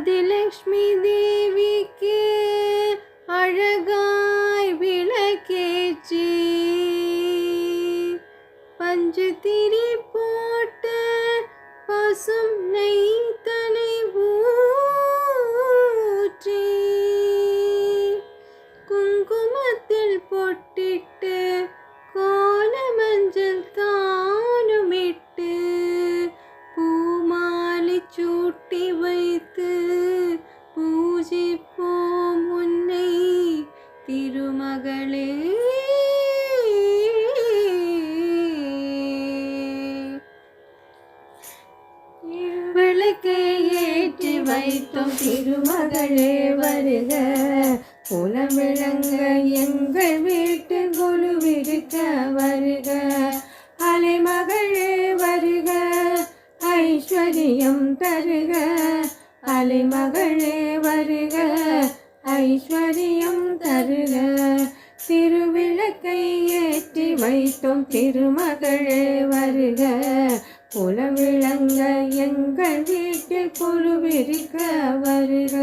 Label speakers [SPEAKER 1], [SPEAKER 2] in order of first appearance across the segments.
[SPEAKER 1] ஆதிலக்ஷ்மி தேவிக்கு அழகாய் விளக்கேச்சி பஞ்சு திரி போட்டு பசும் நெய் வைத்தோம் திருமகளே வருக. குலம் விளங்க எங்கள் வீட்டு குழுவிருக்க வருக. அலைமகளே வருக. ஐஸ்வர்யம் தருக. அலைமகளே வருக. ஐஸ்வர்யம் தருக. திருவிளக்கை ஏற்றி வைத்தோம் திருமகளே வருக. குலம் விளங்க எங்கள் வீட்டில் குழுவிருக்க வருக.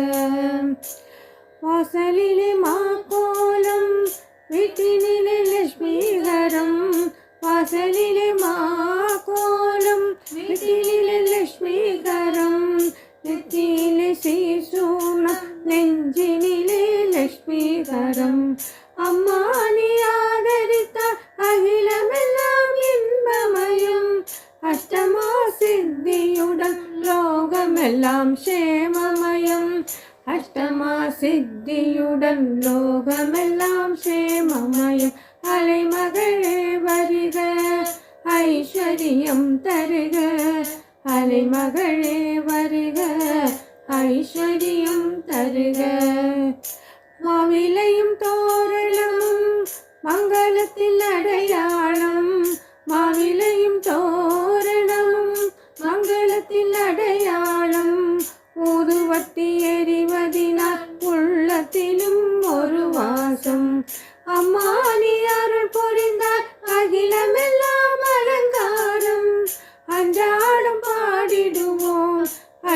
[SPEAKER 1] வாசலிலே மாக்கோலம் வீட்டினிலே லட்சுமிகரம். வாசலிலே மாக்கோலம் வீட்டினிலே லட்சுமிகரம். நெத்தியிலே சீசூனம் நெஞ்சினிலே லட்சுமிகரம். அம்மா சித்தியுடன் லோகமெல்லாம் சேமமயம் அஷ்டமா சித்தியுடன் லோகமெல்லாம் சேமமயம் அலைமகளே வருக ஐஸ்வர்யம் தருக அலைமகளே வருக ஐஸ்வர்யம் தருக மாவிலையும் தோரணமும்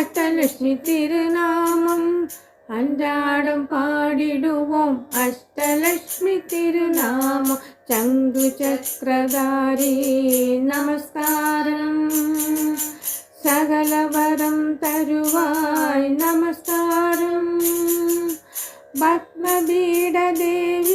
[SPEAKER 1] അഷ്ടലക്ഷ്മി തിരുനാമം അന്റാടം പാടിടുവോം. അഷ്ടലക്ഷ്മി തിരുനാമം ചങ്കുചക്രധാരി നമസ്കാരം. സകലവരം തരുവായി. നമസ്കാരം. പത്മപീഠദേവി